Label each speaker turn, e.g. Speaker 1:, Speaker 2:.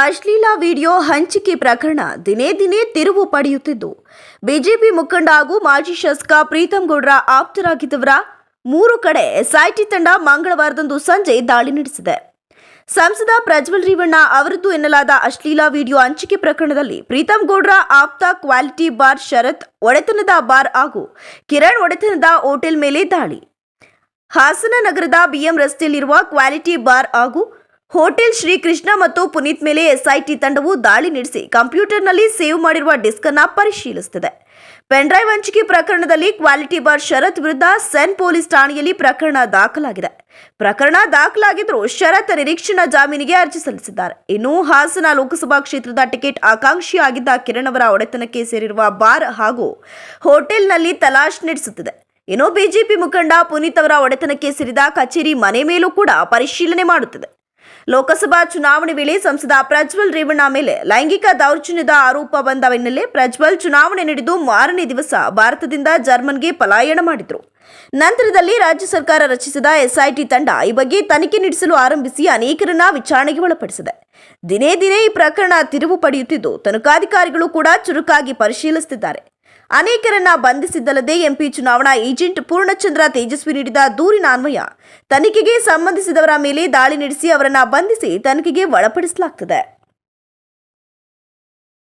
Speaker 1: ಅಶ್ಲೀಲ ವಿಡಿಯೋ ಹಂಚಿಕೆ ಪ್ರಕರಣ ದಿನೇ ದಿನೇ ತಿರುವು ಪಡೆಯುತ್ತಿದ್ದು, ಬಿಜೆಪಿ ಮುಖಂಡ ಹಾಗೂ ಮಾಜಿ ಶಾಸಕ ಪ್ರೀತಂ ಗೌಡ್ರ ಆಪ್ತರಾಗಿದ್ದವರ ಮೂರು ಕಡೆ ಎಸ್ಐಟಿ ತಂಡ ಮಂಗಳವಾರದಂದು ಸಂಜೆ ದಾಳಿ ನಡೆಸಿದೆ. ಸಂಸದ ಪ್ರಜ್ವಲ್ ರೇವಣ್ಣ ಅವರದ್ದು ಎನ್ನಲಾದ ಅಶ್ಲೀಲ ವಿಡಿಯೋ ಹಂಚಿಕೆ ಪ್ರಕರಣದಲ್ಲಿ ಪ್ರೀತಂ ಗೌಡ್ರ ಆಪ್ತ ಕ್ವಾಲಿಟಿ ಬಾರ್ ಶರತ್ ಒಡೆತನದ ಬಾರ್ ಹಾಗೂ ಕಿರಣ್ ಒಡೆತನದ ಹೋಟೆಲ್ ಮೇಲೆ ದಾಳಿ. ಹಾಸನ ನಗರದ ಬಿಎಂ ರಸ್ತೆಯಲ್ಲಿರುವ ಕ್ವಾಲಿಟಿ ಬಾರ್ ಹಾಗೂ ಹೋಟೆಲ್ ಶ್ರೀಕೃಷ್ಣ ಮತ್ತು ಪುನೀತ್ ಮೇಲೆ ಎಸ್ಐಟಿ ತಂಡವು ದಾಳಿ ನಡೆಸಿ ಕಂಪ್ಯೂಟರ್ನಲ್ಲಿ ಸೇವ್ ಮಾಡಿರುವ ಡಿಸ್ಕ್ ಅನ್ನ ಪರಿಶೀಲಿಸುತ್ತಿದೆ ಪೆನ್ಡ್ರೈವ್ ಹಂಚಿಕೆ ಪ್ರಕರಣದಲ್ಲಿ ಕ್ವಾಲಿಟಿ ಬಾರ್ ಶರತ್ ವಿರುದ್ಧ ಸೆನ್ ಪೊಲೀಸ್ ಠಾಣೆಯಲ್ಲಿ ಪ್ರಕರಣ ದಾಖಲಾಗಿದೆ. ಪ್ರಕರಣ ದಾಖಲಾಗಿದ್ದರೂ ಶರತ್ ನಿರೀಕ್ಷಣಾ ಜಾಮೀನಿಗೆ ಅರ್ಜಿ ಸಲ್ಲಿಸಿದ್ದಾರೆ. ಇನ್ನು ಹಾಸನ ಲೋಕಸಭಾ ಕ್ಷೇತ್ರದ ಟಿಕೆಟ್ ಆಕಾಂಕ್ಷಿಯಾಗಿದ್ದ ಕಿರಣ್ ಅವರ ಒಡೆತನಕ್ಕೆ ಸೇರಿರುವ ಬಾರ್ ಹಾಗೂ ಹೋಟೆಲ್ನಲ್ಲಿ ತಲಾಶ್ ನಡೆಸುತ್ತಿದೆ. ಇನ್ನು ಬಿಜೆಪಿ ಮುಖಂಡ ಪುನೀತ್ ಅವರ ಒಡೆತನಕ್ಕೆ ಸೇರಿದ ಕಚೇರಿ ಮನೆ ಮೇಲೂ ಕೂಡ ಪರಿಶೀಲನೆ ಮಾಡುತ್ತಿದೆ. ಲೋಕಸಭಾ ಚುನಾವಣೆ ವೇಳೆ ಸಂಸದ ಪ್ರಜ್ವಲ್ ರೇವಣ್ಣ ಮೇಲೆ ಲೈಂಗಿಕ ದೌರ್ಜನ್ಯದ ಆರೋಪ ಬಂದ ಪ್ರಜ್ವಲ್ ಚುನಾವಣೆ ನಡೆದು ಮಾರನೇ ದಿವಸ ಭಾರತದಿಂದ ಜರ್ಮನ್ಗೆ ಪಲಾಯಣ ಮಾಡಿದ್ರು. ನಂತರದಲ್ಲಿ ರಾಜ್ಯ ಸರ್ಕಾರ ರಚಿಸಿದ ಎಸ್ಐಟಿ ತಂಡ ಈ ಬಗ್ಗೆ ತನಿಖೆ ನಡೆಸಲು ಆರಂಭಿಸಿ ಅನೇಕರನ್ನ ವಿಚಾರಣೆಗೆ ಒಳಪಡಿಸಿದೆ. ದಿನೇ ದಿನೇ ಈ ಪ್ರಕರಣ ತಿರುವು ಪಡೆಯುತ್ತಿದ್ದು, ತನಿಖಾಧಿಕಾರಿಗಳು ಕೂಡ ಚುರುಕಾಗಿ ಪರಿಶೀಲಿಸುತ್ತಿದ್ದಾರೆ. ಅನೇಕರನ್ನ ಬಂಧಿಸಿದ್ದಲ್ಲದೆ ಎಂಪಿ ಚುನಾವಣಾ ಏಜೆಂಟ್ ಪೂರ್ಣಚಂದ್ರ ತೇಜಸ್ವಿ ನೀಡಿದ ದೂರಿನ ಅನ್ವಯ. ತನಿಖೆಗೆ ಸಂಬಂಧಿಸಿದವರ ಮೇಲೆ ದಾಳಿ ನಡೆಸಿ ಅವರನ್ನ ಬಂಧಿಸಿ ತನಿಖೆಗೆ ಒಳಪಡಿಸಲಾಗುತ್ತದೆ